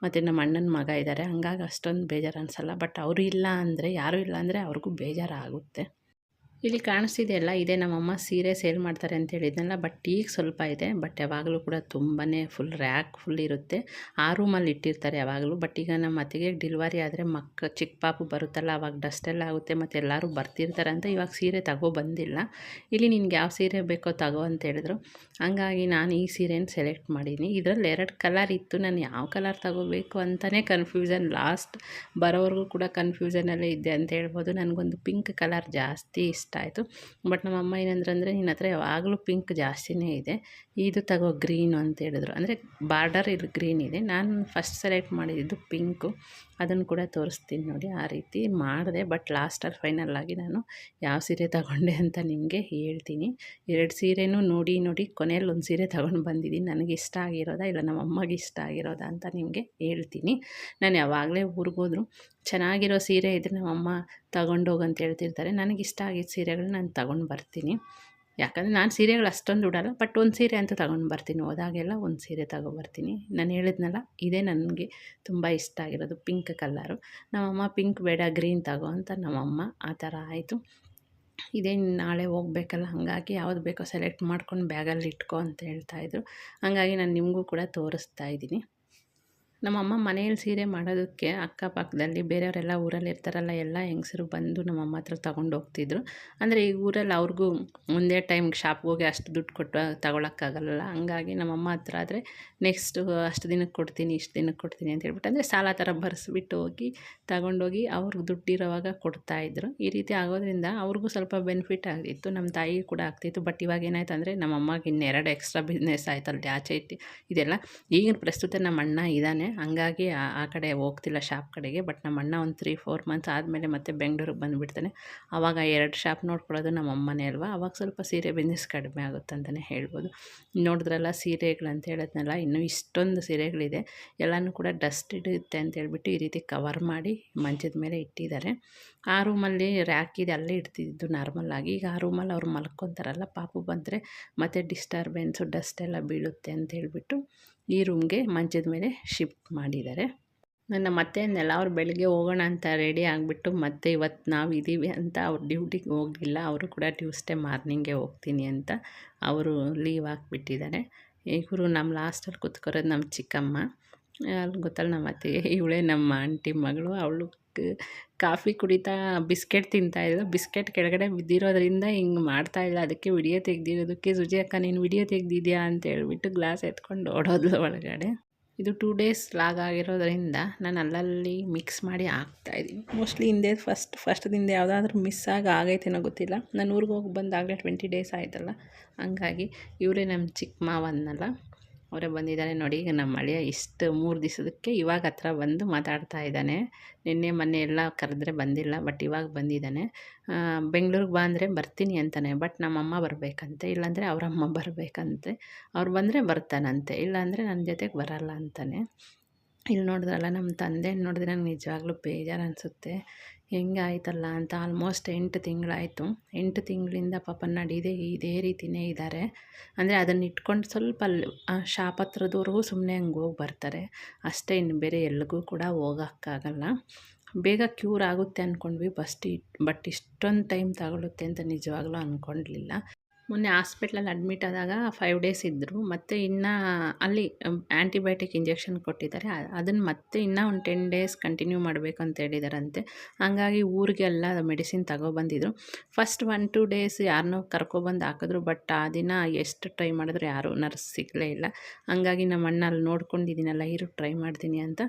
ಮತ್ತು ನಮ್ಮ ಅಣ್ಣನ ಮಗ ಇದ್ದಾರೆ. ಹಂಗಾಗಿ ಅಷ್ಟೊಂದು ಬೇಜಾರು ಅನಿಸಲ್ಲ. ಬಟ್ ಅವರು ಇಲ್ಲ ಅಂದರೆ, ಯಾರೂ ಇಲ್ಲ ಅಂದರೆ ಅವ್ರಿಗೂ ಬೇಜಾರಾಗುತ್ತೆ. ಇಲ್ಲಿ ಕಾಣಿಸ್ತಿದೆಯಲ್ಲ ಇದೇ ನಮ್ಮಮ್ಮ ಸೀರೆ ಸೇಲ್ ಮಾಡ್ತಾರೆ ಅಂತ ಹೇಳಿದ್ನಲ್ಲ ಬಟ್ ಈಗ ಸ್ವಲ್ಪ ಇದೆ, ಬಟ್ ಯಾವಾಗಲೂ ಕೂಡ ತುಂಬಾ ಫುಲ್ ರ್ಯಾಕ್ ಫುಲ್ ಇರುತ್ತೆ. ಆ ರೂಮಲ್ಲಿ ಇಟ್ಟಿರ್ತಾರೆ ಯಾವಾಗಲೂ, ಬಟ್ ಈಗ ನಮ್ಮ ಅತ್ತಿಗೆ ಡಿಲ್ವರಿ ಆದರೆ ಮಕ್ಕ ಚಿಕ್ಕ ಪಾಪು ಬರುತ್ತಲ್ಲ, ಅವಾಗ ಡಸ್ಟೆಲ್ಲ ಆಗುತ್ತೆ, ಮತ್ತು ಎಲ್ಲರೂ ಬರ್ತಿರ್ತಾರೆ ಅಂತ ಇವಾಗ ಸೀರೆ ತಗೋ ಬಂದಿಲ್ಲ. ಇಲ್ಲಿ ನಿನ್ಗೆ ಯಾವ ಸೀರೆ ಬೇಕೋ ತಗೋ ಅಂತ ಹೇಳಿದ್ರು. ಹಂಗಾಗಿ ನಾನು ಈ ಸೀರೆನ ಸೆಲೆಕ್ಟ್ ಮಾಡೀನಿ. ಇದರಲ್ಲಿ ಎರಡು ಕಲರ್ ಇತ್ತು, ನಾನು ಯಾವ ಕಲರ್ ತಗೋಬೇಕು ಅಂತಲೇ ಕನ್ಫ್ಯೂಷನ್ ಲಾಸ್ಟ್ ಬರೋವರೆಗೂ ಕೂಡ ಕನ್ಫ್ಯೂಷನಲ್ಲೇ ಇದ್ದೆ ಅಂತ ಹೇಳ್ಬೋದು. ನನಗೊಂದು ಪಿಂಕ್ ಕಲರ್ ಜಾಸ್ತಿ ಇಷ್ಟ. ಇಷ್ಟ ಆಯಿತು. ಬಟ್ ನಮ್ಮ ಅಮ್ಮ ಏನಂದ್ರೆ ಅಂದರೆ ನಿನ್ನ ಹತ್ರ ಯಾವಾಗಲೂ ಪಿಂಕ್ ಜಾಸ್ತಿನೇ ಇದೆ. ಇದು ತಗೋ ಗ್ರೀನು ಅಂತ ಹೇಳಿದ್ರು. ಅಂದರೆ ಬಾರ್ಡರ್ ಇದು ಗ್ರೀನ್ ಇದೆ. ನಾನು ಫಸ್ಟ್ ಸೆಲೆಕ್ಟ್ ಮಾಡಿದ್ದು ಪಿಂಕು. ಅದನ್ನು ಕೂಡ ತೋರಿಸ್ತೀನಿ ನೋಡಿ, ಆ ರೀತಿ ಮಾಡಿದೆ. ಬಟ್ ಲಾಸ್ಟಲ್ಲಿ ಫೈನಲ್ಲಾಗಿ ನಾನು ಯಾವ ಸೀರೆ ತಗೊಂಡೆ ಅಂತ ನಿಮಗೆ ಹೇಳ್ತೀನಿ. ಎರಡು ಸೀರೆನೂ ನೋಡಿ ನೋಡಿ, ಕೊನೆಯಲ್ಲಿ ಒಂದು ಸೀರೆ ತೊಗೊಂಡು ಬಂದಿದ್ದೀನಿ. ನನಗೆ ಇಷ್ಟ ಆಗಿರೋದಾ ಇಲ್ಲ, ನಮ್ಮ ಅಮ್ಮಗೆ ಇಷ್ಟ ಆಗಿರೋದಾ ಅಂತ ನಿಮಗೆ ಹೇಳ್ತೀನಿ. ನಾನು ಯಾವಾಗಲೇ ಊರಿಗೋದ್ರು ಚೆನ್ನಾಗಿರೋ ಸೀರೆ ಇದ್ರೆ ನಮ್ಮಮ್ಮ ತಗೊಂಡೋಗು ಅಂತ ಹೇಳ್ತಿರ್ತಾರೆ. ನನಗೆ ಇಷ್ಟ ಆಗಿದ್ದ ಸೀರೆಗಳನ್ನ ನಾನು ತಗೊಂಡು ಬರ್ತೀನಿ. ಯಾಕಂದರೆ ನಾನು ಸೀರೆಗಳು ಅಷ್ಟೊಂದು ಉಡಲ್ಲ, ಬಟ್ ಒಂದು ಸೀರೆ ಅಂತ ತಗೊಂಡು ಬರ್ತೀನಿ. ಹೋದಾಗೆಲ್ಲ ಒಂದು ಸೀರೆ ತಗೊಬರ್ತೀನಿ ನಾನು ಹೇಳಿದ್ನಲ್ಲ, ಇದೇ ನನಗೆ ತುಂಬ ಇಷ್ಟ ಆಗಿರೋದು ಪಿಂಕ್ ಕಲ್ಲರು ನಮ್ಮಮ್ಮ ಪಿಂಕ್, ಬೇಡ, ಗ್ರೀನ್ ತಗೋ ಅಂತ ನಮ್ಮಮ್ಮ ಆ ಥರ ಆಯಿತು. ಇದೇ ನಾಳೆ ಹೋಗ್ಬೇಕಲ್ಲ, ಹಾಗಾಗಿ ಯಾವ್ದು ಬೇಕೋ ಸೆಲೆಕ್ಟ್ ಮಾಡ್ಕೊಂಡು ಬ್ಯಾಗಲ್ಲಿ ಇಟ್ಕೊ ಅಂತ ಹೇಳ್ತಾಯಿದ್ರು ಹಾಗಾಗಿ ನಾನು ನಿಮಗೂ ಕೂಡ ತೋರಿಸ್ತಾ ಇದ್ದೀನಿ. ನಮ್ಮಮ್ಮ ಮನೆಯಲ್ಲಿ ಸೀರೆ ಮಾಡೋದಕ್ಕೆ ಅಕ್ಕಪಕ್ಕದಲ್ಲಿ ಬೇರೆಯವರೆಲ್ಲ ಊರಲ್ಲಿ ಇರ್ತಾರಲ್ಲ, ಎಲ್ಲ ಹೆಂಗಸರು ಬಂದು ನಮ್ಮಮ್ಮ ಹತ್ರ ತೊಗೊಂಡು ಹೋಗ್ತಿದ್ರು. ಅಂದರೆ ಈ ಊರಲ್ಲಿ ಅವ್ರಿಗೂ ಒಂದೇ ಟೈಮ್ಗೆ ಶಾಪ್ಗೆ ಹೋಗಿ ಅಷ್ಟು ದುಡ್ಡು ಕೊಟ್ಟು ತಗೊಳಕ್ಕಾಗಲ್ಲ. ಹಂಗಾಗಿ ನಮ್ಮಮ್ಮ ಹತ್ರ ಆದರೆ ನೆಕ್ಸ್ಟು ಅಷ್ಟು ದಿನಕ್ಕೆ ಕೊಡ್ತೀನಿ, ಇಷ್ಟು ದಿನಕ್ಕೆ ಕೊಡ್ತೀನಿ ಅಂತ ಹೇಳ್ಬಿಟ್ಟು, ಅಂದರೆ ಸಾಲ ಥರ ಬರೆಸ್ಬಿಟ್ಟು ಹೋಗಿ ತಗೊಂಡೋಗಿ ಅವ್ರಿಗೆ ದುಡ್ಡಿರೋವಾಗ ಕೊಡ್ತಾಯಿದ್ರು ಈ ರೀತಿ ಆಗೋದ್ರಿಂದ ಅವ್ರಿಗೂ ಸ್ವಲ್ಪ ಬೆನಿಫಿಟ್ ಆಗ್ತಿತ್ತು. ನಮ್ಮ ತಾಯಿ ಕೂಡ ಆಗ್ತಿತ್ತು. ಬಟ್ ಇವಾಗ ಏನಾಯ್ತು ಅಂದರೆ, ನಮ್ಮಮ್ಮಗೆ ಇನ್ನೆರಡು ಎಕ್ಸ್ಟ್ರಾ ಬಿಸ್ನೆಸ್ ಆಯ್ತಲ್ಲ ಆಚೆ ಇಟ್ಟು, ಇದೆಲ್ಲ. ಈಗಿನ ಪ್ರಸ್ತುತ ನಮ್ಮ ಅಣ್ಣ ಇದ್ದಾನೆ. ಹಂಗಾಗಿ ಆ ಕಡೆ ಹೋಗ್ತಿಲ್ಲ ಶಾಪ್ ಕಡೆಗೆ, ಬಟ್ ನಮ್ಮ ಅಣ್ಣ ಒಂದು ತ್ರೀ ಫೋರ್ ಮಂತ್ಸ್ ಆದಮೇಲೆ ಮತ್ತೆ ಬೆಂಗಳೂರಿಗೆ ಬಂದುಬಿಡ್ತಾನೆ. ಆವಾಗ ಎರಡು ಶಾಪ್ ನೋಡ್ಕೊಳ್ಳೋದು ನಮ್ಮ ಅಮ್ಮನೇ ಅಲ್ವಾ? ಅವಾಗ ಸ್ವಲ್ಪ ಸೀರೆ ಬಿಸ್ನೆಸ್ ಕಡಿಮೆ ಆಗುತ್ತೆ ಅಂತಲೇ ಹೇಳ್ಬೋದು. ನೋಡಿದ್ರಲ್ಲ ಸೀರೆಗಳಂತ ಹೇಳೋದ್ನಲ್ಲ, ಇನ್ನೂ ಇಷ್ಟೊಂದು ಸೀರೆಗಳಿದೆ. ಎಲ್ಲನೂ ಕೂಡ ಡಸ್ಟ್ ಇಡುತ್ತೆ ಅಂತ ಹೇಳ್ಬಿಟ್ಟು ಈ ರೀತಿ ಕವರ್ ಮಾಡಿ ಮಂಚದ ಮೇಲೆ ಇಟ್ಟಿದ್ದಾರೆ. ಆ ರೂಮಲ್ಲಿ ರ್ಯಾಕ್ ಇದೆ, ಅಲ್ಲೇ ಇಡ್ತಿದ್ದು ನಾರ್ಮಲಾಗಿ ಈಗ ಆ ರೂಮಲ್ಲಿ ಅವ್ರು ಮಲ್ಕೊತಾರಲ್ಲ, ಪಾಪು ಬಂದರೆ ಮತ್ತೆ ಡಿಸ್ಟರ್ಬೆನ್ಸು ಡಸ್ಟ್ ಎಲ್ಲ ಬೀಳುತ್ತೆ ಅಂತ ಹೇಳ್ಬಿಟ್ಟು ಈ ರೂಮ್ಗೆ ಮಂಚದ ಮೇಲೆ ಶಿಫ್ಟ್ ಮಾಡಿದ್ದಾರೆ. ನನ್ನ ಮತ್ತೆ ನೆಲ ಅವ್ರು ಬೆಳಗ್ಗೆ ಹೋಗೋಣ ಅಂತ ರೆಡಿ ಆಗಿಬಿಟ್ಟು ಮತ್ತೆ ಇವತ್ತು ನಾವು ಇದ್ದೀವಿ ಅಂತ ಅವ್ರು ಡ್ಯೂಟಿಗೆ ಹೋಗಲಿಲ್ಲ, ಅವರು ಕೂಡ ಟ್ಯೂಸ್ಡೇ ಮಾರ್ನಿಂಗೇ ಹೋಗ್ತೀನಿ ಅಂತ ಅವರು ಲೀವ್ ಹಾಕ್ಬಿಟ್ಟಿದ್ದಾರೆ. ಇವರು ನಮ್ಮ ಲಾಸ್ಟಲ್ಲಿ ಕುತ್ಕೊರೋದು ನಮ್ಮ ಚಿಕ್ಕಮ್ಮ. ಅಲ್ಲಿ ಗೊತ್ತಲ್ಲ ನಮ್ಮ ಅತ್ತಿಗೆ, ಇವಳೇ ನಮ್ಮ ಆಂಟಿ ಮಗಳು, ಅವಳು ಕಾಫಿ ಕುಡಿತಾ ಬಿಸ್ಕೆಟ್ ತಿಂತಾಯಿದ್ರು ಬಿಸ್ಕೆಟ್ ಕೆಳಗಡೆ ಬಿದ್ದಿರೋದ್ರಿಂದ ಹಿಂಗೆ ಮಾಡ್ತಾಯಿಲ್ಲ ಅದಕ್ಕೆ ವಿಡಿಯೋ ತೆಗ್ದಿರೋದಕ್ಕೆ ಸುಜಿ ಅಕ್ಕ, ನೀನು ವಿಡಿಯೋ ತೆಗ್ದಿದ್ಯಾ? ಅಂತ ಹೇಳ್ಬಿಟ್ಟು ಗ್ಲಾಸ್ ಎತ್ಕೊಂಡು ಓಡೋದ್ಲು ಒಳಗಡೆ. ಇದು ಟೂ ಡೇಸ್ ಲಾಗ್ ಆಗಿರೋದ್ರಿಂದ ನಾನು ಅಲ್ಲಲ್ಲಿ ಮಿಕ್ಸ್ ಮಾಡಿ ಹಾಕ್ತಾಯಿದ್ದೀನಿ ಮೋಸ್ಟ್ಲಿ ಹಿಂದೆ ಫಸ್ಟ್ ಫಸ್ಟ್ ದಿನದ ಯಾವುದಾದ್ರೂ ಮಿಸ್ ಆಗಿ ಆಗೈತೇನೋ ಗೊತ್ತಿಲ್ಲ. ನಾನು ಊರಿಗೆ ಹೋಗಿ ಬಂದಾಗಲೇ ಟ್ವೆಂಟಿ ಡೇಸ್ ಆಯ್ತಲ್ಲ. ಹಂಗಾಗಿ ಇವರೇ ನಮ್ಮ ಚಿಕ್ಕ ಮಾವ ಅನ್ನಲ್ಲ ಅವರೇ ಬಂದಿದ್ದಾನೆ ನೋಡಿ, ಈಗ ನಮ್ಮ ಅಳಿಯ ಇಷ್ಟು ಮೂರು ದಿವಸದಕ್ಕೆ ಇವಾಗ ಹತ್ರ ಬಂದು ಮಾತಾಡ್ತಾ ಇದ್ದಾನೆ. ನಿನ್ನೆ ಮೊನ್ನೆ ಎಲ್ಲ ಕರೆದ್ರೆ ಬಂದಿಲ್ಲ, ಬಟ್ ಇವಾಗ ಬಂದಿದ್ದಾನೆ. ಬೆಂಗ್ಳೂರಿಗೆ ಬಾ ಅಂದರೆ ಬರ್ತೀನಿ ಅಂತಾನೆ, ಬಟ್ ನಮ್ಮಮ್ಮ ಬರಬೇಕಂತೆ, ಇಲ್ಲಾಂದರೆ ಅವರಮ್ಮ ಬರಬೇಕಂತೆ. ಅವ್ರು ಬಂದರೆ ಬರ್ತಾನಂತೆ, ಇಲ್ಲಾಂದರೆ ನನ್ನ ಜೊತೆಗೆ ಬರಲ್ಲ ಅಂತಾನೆ. ಇಲ್ಲಿ ನೋಡಿದ್ರಲ್ಲ, ನಮ್ಮ ತಂದೆ ನೋಡಿದ್ರೆ ನಂಗೆ ನಿಜವಾಗ್ಲೂ ಬೇಜಾರು ಅನಿಸುತ್ತೆ. ಹೆಂಗೆ ಆಯ್ತಲ್ಲ ಅಂತ ಆಲ್ಮೋಸ್ಟ್ ಎಂಟು ತಿಂಗಳಾಯಿತು. ಎಂಟು ತಿಂಗಳಿಂದ ಪಾಪ ನಡೀದೇ ಇದೇ ರೀತಿಯೇ ಇದ್ದಾರೆ ಅಂದರೆ ಅದನ್ನು ಇಟ್ಕೊಂಡು ಸ್ವಲ್ಪ ಅಲ್ಲಿ ಶಾಪ್ ಹತ್ರದವರೆಗೂ ಸುಮ್ಮನೆ ಹಂಗೆ ಹೋಗಿ ಬರ್ತಾರೆ. ಅಷ್ಟೇ ಇನ್ನು ಬೇರೆ ಎಲ್ಲಿಗೂ ಕೂಡ ಹೋಗೋಕ್ಕಾಗಲ್ಲ. ಬೇಗ ಕ್ಯೂರ್ ಆಗುತ್ತೆ ಅಂದ್ಕೊಂಡ್ವಿ ಬಸ್ಟ್ ಬಟ್ ಇಷ್ಟೊಂದು ಟೈಮ್ ತಗೊಳುತ್ತೆ ಅಂತ ನಿಜವಾಗ್ಲೂ ಅಂದ್ಕೊಂಡಿರಲಿಲ್ಲ ಮೊನ್ನೆ ಹಾಸ್ಪಿಟ್ಲಲ್ಲಿ ಅಡ್ಮಿಟ್ ಆದಾಗ ಫೈವ್ ಡೇಸ್ ಇದ್ದರು. ಮತ್ತು ಇನ್ನು ಅಲ್ಲಿ ಆ್ಯಂಟಿಬಯೋಟಿಕ್ ಇಂಜೆಕ್ಷನ್ ಕೊಟ್ಟಿದ್ದಾರೆ. ಅದನ್ನು ಮತ್ತೆ ಇನ್ನೂ ಒಂದು ಟೆನ್ ಡೇಸ್ ಕಂಟಿನ್ಯೂ ಮಾಡಬೇಕು ಅಂತ ಹೇಳಿದಾರಂತೆ. ಹಾಗಾಗಿ ಊರಿಗೆಲ್ಲ ಮೆಡಿಸಿನ್ ತಗೊಬಂದಿದ್ರು. ಫಸ್ಟ್ ಒನ್, ಟು ಡೇಸ್ ಯಾರನ್ನೋ ಕರ್ಕೊಬಂದು ಹಾಕಿದ್ರು. ಬಟ್ ಆ ದಿನ ಎಷ್ಟು ಟ್ರೈ ಮಾಡಿದ್ರು ಯಾರೂ ನರ್ಸ್ ಸಿಗಲೇ ಇಲ್ಲ. ಹಂಗಾಗಿ ನಮ್ಮ ಅಣ್ಣ ಅಲ್ಲಿ ನೋಡ್ಕೊಂಡಿದ್ದೀನಲ್ಲ, ಇರು ಟ್ರೈ ಮಾಡ್ತೀನಿ ಅಂತ.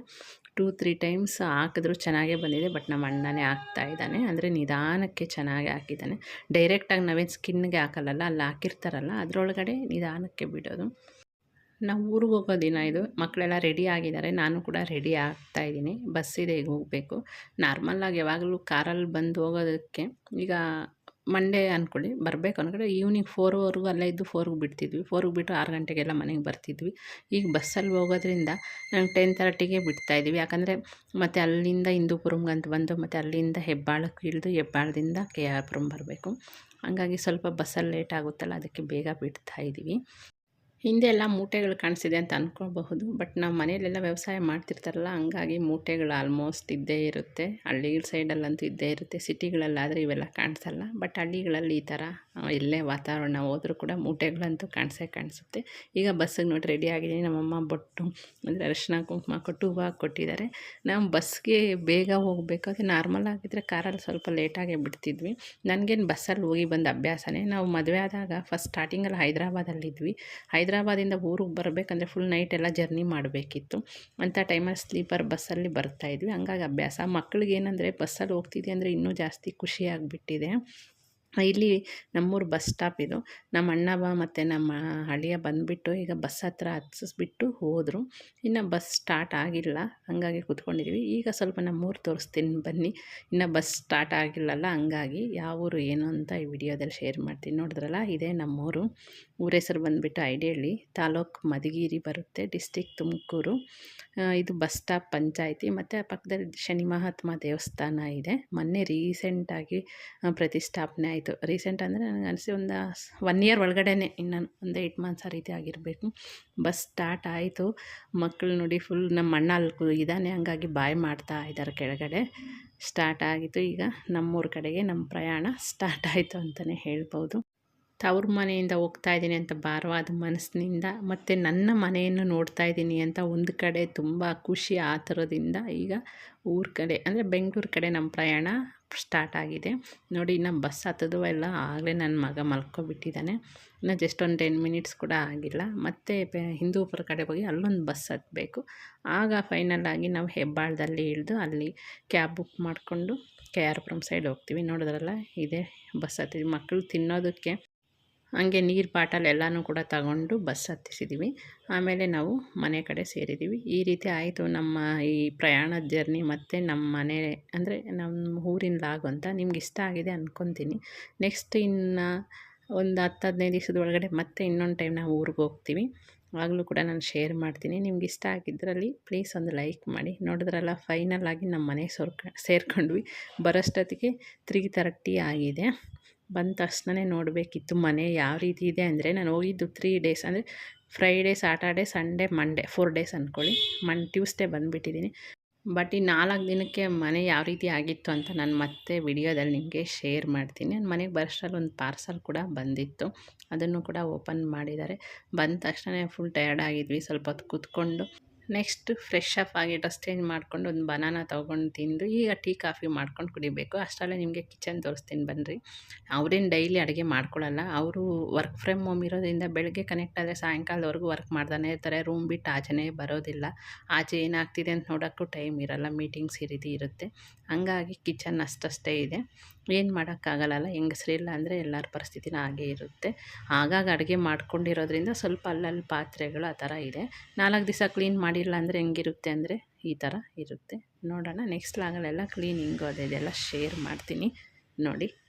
ಟೂ, ತ್ರೀ ಟೈಮ್ಸ್ ಹಾಕಿದ್ರು, ಚೆನ್ನಾಗೇ ಬಂದಿದೆ. ಬಟ್ ನಮ್ಮ ಅಣ್ಣನೇ ಹಾಕ್ತಾ ಇದ್ದಾನೆ. ಅಂದರೆ ನಿಧಾನಕ್ಕೆ ಚೆನ್ನಾಗಿ ಹಾಕಿದ್ದಾನೆ. ಡೈರೆಕ್ಟಾಗಿ ನಾವೇನು ಸ್ಕಿನ್ಗೆ ಹಾಕಲ್ಲಲ್ಲ ಅಲ್ಲಿ ಹಾಕಿರ್ತಾರಲ್ಲ, ಅದರೊಳಗಡೆ ನಿಧಾನಕ್ಕೆ ಬಿಡೋದು. ನಾವು ಊರಿಗೆ ಹೋಗೋ ದಿನ ಇದು. ಮಕ್ಕಳೆಲ್ಲ ರೆಡಿ ಆಗಿದ್ದಾರೆ. ನಾನು ಕೂಡ ರೆಡಿ ಆಗ್ತಾ ಇದ್ದೀನಿ. ಬಸ್ಸಿದೆ ಈಗ ಹೋಗಬೇಕು. ನಾರ್ಮಲ್ಲಾಗಿ ಯಾವಾಗಲೂ ಕಾರಲ್ಲಿ ಬಂದು ಹೋಗೋದಕ್ಕೆ ಈಗ ಮಂಡೇ ಅಂದ್ಕೊಳ್ಳಿ ಬರಬೇಕು ಅಂದ್ಕೊಂಡ್ರೆ ಈವ್ನಿಂಗ್ ಫೋರ್ವರೆಗೂ ಅಲ್ಲೇ ಇದ್ದು ಫೋರ್ಗೆ ಬಿಡ್ತಿದ್ವಿ. ಫೋರ್ಗೆ ಬಿಟ್ಟು ಆರು ಗಂಟೆಗೆಲ್ಲ ಮನೆಗೆ ಬರ್ತಿದ್ವಿ. ಈಗ ಬಸ್ಸಲ್ಲಿ ಹೋಗೋದ್ರಿಂದ ನಂಗೆ ಟೆನ್ ತರ್ಟಿಗೆ ಬಿಡ್ತಾಯಿದ್ವಿ ಯಾಕಂದರೆ ಮತ್ತು ಅಲ್ಲಿಂದ ಹಿಂದೂಪುರಂಗಂತ ಬಂದು ಮತ್ತು ಅಲ್ಲಿಂದ ಹೆಬ್ಬಾಳಕ್ಕೆ ಇಳಿದು ಹೆಬ್ಬಾಳದಿಂದ ಕೆ ಆರ್ ಪುರಂ ಬರಬೇಕು. ಹಂಗಾಗಿ ಸ್ವಲ್ಪ ಬಸ್ಸಲ್ಲಿ ಲೇಟ್ ಆಗುತ್ತಲ್ಲ ಅದಕ್ಕೆ ಬೇಗ ಬಿಡ್ತಾಯಿದ್ವಿ ಹಿಂದೆ ಎಲ್ಲ ಮೂಟೆಗಳು ಕಾಣಿಸಿದೆ ಅಂತ ಅಂದ್ಕೋಬಹುದು ಬಟ್ ನಾವು ಮನೆಯಲ್ಲೆಲ್ಲ ವ್ಯವಸಾಯ ಮಾಡ್ತಿರ್ತಾರಲ್ಲ, ಹಂಗಾಗಿ ಮೂಟೆಗಳು ಆಲ್ಮೋಸ್ಟ್ ಇದ್ದೇ ಇರುತ್ತೆ. ಹಳ್ಳಿಗಳ ಸೈಡಲ್ಲಂತೂ ಇದ್ದೇ ಇರುತ್ತೆ. ಸಿಟಿಗಳಲ್ಲಾದರೆ ಇವೆಲ್ಲ ಕಾಣಿಸಲ್ಲ. ಬಟ್ ಹಳ್ಳಿಗಳಲ್ಲಿ ಈ ಥರ ಇಲ್ಲೇ ವಾತಾವರಣ ಹೋದರೂ ಕೂಡ ಮೂಟೆಗಳಂತೂ ಕಾಣಿಸೇ ಕಾಣಿಸುತ್ತೆ. ಈಗ ಬಸ್ಸಿಗೆ ನೋಡಿ ರೆಡಿ ಆಗಿದೆ ನಮ್ಮಮ್ಮ ಬೊಟ್ಟು, ಅಂದರೆ ಅರಿಶಿನ ಕುಂಕುಮ ಕೊಟ್ಟು ಹೂವು ಕೊಟ್ಟಿದ್ದಾರೆ. ನಾವು ಬಸ್ಗೆ ಬೇಗ ಹೋಗಬೇಕಾದ್ರೆ ನಾರ್ಮಲ್ ಆಗಿದ್ದರೆ ಕಾರಲ್ಲಿ ಸ್ವಲ್ಪ ಲೇಟಾಗೇ ಬಿಡ್ತಿದ್ವಿ. ನನಗೇನು ಬಸ್ಸಲ್ಲಿ ಹೋಗಿ ಬಂದ ಅಭ್ಯಾಸನೇ, ನಾವು ಮದುವೆ ಆದಾಗ ಫಸ್ಟ್ ಸ್ಟಾರ್ಟಿಂಗಲ್ಲಿ ಹೈದ್ರಾಬಾದಲ್ಲಿದ್ವಿ. ಹೈದ್ರಾ ಹೈದ್ರಾಬಾದಿಂದ ಊರಿಗೆ ಬರಬೇಕಂದ್ರೆ ಫುಲ್ ನೈಟ್ ಎಲ್ಲ ಜರ್ನಿ ಮಾಡಬೇಕಿತ್ತು. ಅಂಥ ಟೈಮಲ್ಲಿ ಸ್ಲೀಪರ್ ಬಸ್ಸಲ್ಲಿ ಬರ್ತಾಯಿದ್ವಿ ಹಂಗಾಗಿ ಅಭ್ಯಾಸ. ಮಕ್ಳಿಗೆ ಏನಂದರೆ ಬಸ್ಸಲ್ಲಿ ಹೋಗ್ತಿದ್ದೆ ಅಂದರೆ ಇನ್ನೂ ಜಾಸ್ತಿ ಖುಷಿಯಾಗಿಬಿಟ್ಟಿದೆ ಇಲ್ಲಿ ನಮ್ಮೂರು ಬಸ್ ಸ್ಟಾಪ್ ಇದು. ನಮ್ಮ ಅಣ್ಣ ಬಾ ಮತ್ತು ನಮ್ಮ ಹಳಿಯ ಬಂದುಬಿಟ್ಟು ಈಗ ಬಸ್ ಹತ್ರ ಹತ್ತಿಸ್ಬಿಟ್ಟು ಹೋದರು. ಇನ್ನು ಬಸ್ ಸ್ಟಾರ್ಟ್ ಆಗಿಲ್ಲ. ಹಾಗಾಗಿ ಕೂತ್ಕೊಂಡಿದ್ದೀವಿ ಈಗ ಸ್ವಲ್ಪ ನಮ್ಮೂರು ತೋರಿಸ್ತೀನಿ ಬನ್ನಿ. ಇನ್ನು ಬಸ್ ಸ್ಟಾರ್ಟ್ ಆಗಿಲ್ಲಲ್ಲ, ಹಂಗಾಗಿ ಯಾವ ಊರು ಏನು ಅಂತ ಈ ವಿಡಿಯೋದಲ್ಲಿ ಶೇರ್ ಮಾಡ್ತೀನಿ. ನೋಡಿದ್ರಲ್ಲ, ಇದೇ ನಮ್ಮೂರು. ಊರ ಹೆಸರು ಬಂದುಬಿಟ್ಟು ಐಡಿಹಳ್ಳಿ ತಾಲೂಕು ಮಧುಗಿರಿ ಬರುತ್ತೆ. ಡಿಸ್ಟಿಕ್ ತುಮಕೂರು. ಇದು ಬಸ್ ಸ್ಟಾಪ್ ಪಂಚಾಯಿತಿ. ಮತ್ತು ಪಕ್ಕದಲ್ಲಿ ಶನಿ ಮಹಾತ್ಮ ದೇವಸ್ಥಾನ ಇದೆ. ಮೊನ್ನೆ ರೀಸೆಂಟಾಗಿ ಪ್ರತಿಷ್ಠಾಪನೆ ಆಯಿತು. ರೀಸೆಂಟ್ ಅಂದರೆ ನನಗೆ ಅನಿಸಿ ಒಂದು ಒನ್ ಇಯರ್ ಒಳಗಡೆ ಇನ್ನು ಒಂದು ಏಟ್ ಮಂತ್ಸ್ ಆ ರೀತಿ ಆಗಿರಬೇಕು. ಬಸ್ ಸ್ಟಾರ್ಟ್ ಆಯಿತು. ಮಕ್ಕಳು ನೋಡಿ ಫುಲ್ ನಮ್ಮ ಅಣ್ಣ ಅಲ್ಲಿ ಇದ್ದಾನೆ ಹಂಗಾಗಿ ಬಾಯ್ ಮಾಡ್ತಾ ಇದ್ದಾರೆ ಕೆಳಗಡೆ. ಸ್ಟಾರ್ಟ್ ಆಗಿತ್ತು. ಈಗ ನಮ್ಮೂರ ಕಡೆಗೆ ನಮ್ಮ ಪ್ರಯಾಣ ಸ್ಟಾರ್ಟ್ ಆಯಿತು ಅಂತಲೇ ಹೇಳ್ಬೋದು. ತವ್ರ ಮನೆಯಿಂದ ಹೋಗ್ತಾ ಇದ್ದೀನಿ ಅಂತ ಭಾರವಾದ ಮನಸ್ಸಿನಿಂದ, ಮತ್ತು ನನ್ನ ಮನೆಯನ್ನು ನೋಡ್ತಾ ಇದ್ದೀನಿ ಅಂತ ಒಂದು ಕಡೆ ತುಂಬ ಖುಷಿ ಆ ಥರದಿಂದ ಈಗ ಊರ ಕಡೆ, ಅಂದರೆ ಬೆಂಗಳೂರು ಕಡೆ ನಮ್ಮ ಪ್ರಯಾಣ ಸ್ಟಾರ್ಟ್ ಆಗಿದೆ. ನೋಡಿ ಇನ್ನು ಬಸ್ ಹತ್ತೋದು ಎಲ್ಲ ಆಗಲೇ ನನ್ನ ಮಗ ಮಲ್ಕೊಬಿಟ್ಟಿದ್ದಾನೆ ಇನ್ನು ಜಸ್ಟ್ ಒಂದು ಟೆನ್ ಮಿನಿಟ್ಸ್ ಕೂಡ ಆಗಿಲ್ಲ. ಮತ್ತು ಹಿಂದೂಪುರ ಕಡೆ ಹೋಗಿ ಅಲ್ಲೊಂದು ಬಸ್ ಹತ್ತಬೇಕು ಆಗ ಫೈನಲ್ ಆಗಿ ನಾವು ಹೆಬ್ಬಾಳದಲ್ಲಿ ಇಳಿದು ಅಲ್ಲಿ ಕ್ಯಾಬ್ ಬುಕ್ ಮಾಡಿಕೊಂಡು ಕೆ ಆರ್ ಪುರಂ ಸೈಡ್ ಹೋಗ್ತೀವಿ. ನೋಡಿದ್ರಲ್ಲ, ಇದೆ ಬಸ್ ಹತ್ತಿದ್ವಿ ಮಕ್ಕಳು ತಿನ್ನೋದಕ್ಕೆ ಹಂಗೆ ನೀರು ಬಾಟಲ್ ಎಲ್ಲನೂ ಕೂಡ ತಗೊಂಡು ಬಸ್ ಹತ್ತಿಸಿದ್ದೀವಿ ಆಮೇಲೆ ನಾವು ಮನೆ ಕಡೆ ಸೇರಿದ್ದೀವಿ ಈ ರೀತಿ ಆಯಿತು ನಮ್ಮ ಈ ಪ್ರಯಾಣದ ಜರ್ನಿ ಮತ್ತು ನಮ್ಮ ಮನೆ ಅಂದರೆ ನಮ್ಮ ಊರಿನ ಲಾಗ್ ಅಂತ ನಿಮ್ಗೆ ಇಷ್ಟ ಆಗಿದೆ ಅಂದ್ಕೊತೀನಿ ನೆಕ್ಸ್ಟ್ ಇನ್ನು ಒಂದು ಹತ್ತು ಹದಿನೈದು ದಿವಸದ ಒಳಗಡೆ ಮತ್ತೆ ಇನ್ನೊಂದು ಟೈಮ್ ನಾವು ಊರಿಗೆ ಹೋಗ್ತೀವಿ. ಆಗಲೂ ಕೂಡ ನಾನು ಶೇರ್ ಮಾಡ್ತೀನಿ. ನಿಮ್ಗೆ ಇಷ್ಟ ಆಗಿದ್ದರಲ್ಲಿ ಪ್ಲೀಸ್ ಒಂದು ಲೈಕ್ ಮಾಡಿ. ನೋಡಿದ್ರಲ್ಲ ಫೈನಲ್ ಆಗಿ ನಮ್ಮ ಮನೆ ಸೋರ್ಕ, ಸೇರ್ಕೊಂಡ್ವಿ. ಬರೋಷ್ಟೊತ್ತಿಗೆ ತ್ರೀ ತರ್ಟಿ ಆಗಿದೆ. ಬಂದ ತಕ್ಷಣವೇ ನೋಡಬೇಕಿತ್ತು ಮನೆ ಯಾವ ರೀತಿ ಇದೆ ಅಂದರೆ ನಾನು ಹೋಗಿದ್ದು ತ್ರೀ ಡೇಸ್ ಅಂದರೆ Friday Saturday Sunday Monday four days ಅಂದ್ಕೊಳ್ಳಿ. ಮನ್ ಟ್ಯೂಸ್ಡೇ ಬಂದುಬಿಟ್ಟಿದ್ದೀನಿ. ಬಟ್ ಈ ನಾಲ್ಕು ದಿನಕ್ಕೆ ಮನೆ ಯಾವ ರೀತಿ ಆಗಿತ್ತು ಅಂತ ನಾನು ಮತ್ತೆ ವಿಡಿಯೋದಲ್ಲಿ ನಿಮಗೆ ಶೇರ್ ಮಾಡ್ತೀನಿ. ನನ್ನ ಮನೆಗೆ ಬರೋಷ್ಟ್ರಲ್ಲಿ ಒಂದು ಪಾರ್ಸಲ್ ಕೂಡ ಬಂದಿತ್ತು. ಅದನ್ನು ಕೂಡ ಓಪನ್ ಮಾಡಿದ್ದಾರೆ. ಬಂದ ತಕ್ಷಣ ಫುಲ್ ಟಯರ್ಡ್ ಆಗಿದ್ವಿ. ಸ್ವಲ್ಪ ಹೊತ್ತು ಕೂತ್ಕೊಂಡು. ನೆಕ್ಸ್ಟ್ ಫ್ರೆಶ್ ಅಪ್ ಆಗಿ ಡ್ರೆಸ್ ಚೇಂಜ್ ಮಾಡ್ಕೊಂಡು ಒಂದು ಬನಾನ ತೊಗೊಂಡು ತಿಂದು ಈಗ ಟೀ, ಕಾಫಿ ಮಾಡ್ಕೊಂಡು ಕುಡಿಬೇಕು. ಅಷ್ಟರಲ್ಲೇ ನಿಮಗೆ ಕಿಚನ್ ತೋರಿಸ್ತೀನಿ ಬನ್ನಿರಿ ಅವ್ರೇನು ಡೈಲಿ ಅಡುಗೆ ಮಾಡ್ಕೊಳ್ಳಲ್ಲ ಅವರು ವರ್ಕ್ ಫ್ರಮ್ ಹೋಮ್ ಇರೋದ್ರಿಂದ ಬೆಳಗ್ಗೆ ಕನೆಕ್ಟ್ ಆದರೆ ಸಾಯಂಕಾಲದವರೆಗೂ ವರ್ಕ್ ಮಾಡ್ತಾನೆ ಇರ್ತಾರೆ. ರೂಮ್ ಬಿಟ್ಟು ಆಚೆನೇ ಬರೋದಿಲ್ಲ. ಆಚೆ ಏನಾಗ್ತಿದೆ ಅಂತ ನೋಡೋಕ್ಕೂ ಟೈಮ್ ಇರೋಲ್ಲ. ಮೀಟಿಂಗ್ಸ್ ಈ ರೀತಿ ಇರುತ್ತೆ. ಹಂಗಾಗಿ ಕಿಚನ್ ಅಷ್ಟಷ್ಟೇ ಇದೆ. ಏನು ಮಾಡೋಕ್ಕಾಗಲ್ಲ ಹೆಂಗಸ್ರಿಲ್ಲ ಅಂದರೆ ಎಲ್ಲರ ಪರಿಸ್ಥಿತಿನ ಹಾಗೇ ಇರುತ್ತೆ. ಆಗಾಗ ಅಡುಗೆ ಮಾಡ್ಕೊಂಡಿರೋದ್ರಿಂದ ಸ್ವಲ್ಪ ಅಲ್ಲಲ್ಲಿ ಪಾತ್ರೆಗಳು ಆ ಥರ ಇದೆ. ನಾಲ್ಕು ದಿವಸ ಕ್ಲೀನ್ ಮಾಡಿಲ್ಲ ಅಂದರೆ ಹೆಂಗಿರುತ್ತೆ ಅಂದರೆ ಈ ಥರ ಇರುತ್ತೆ. ನೋಡೋಣ, ನೆಕ್ಸ್ಟ್ ಲಾಗಲೆಲ್ಲ ಕ್ಲೀನಿಂಗು ಅದೆಲ್ಲ ಶೇರ್ ಮಾಡ್ತೀನಿ. ನೋಡಿ.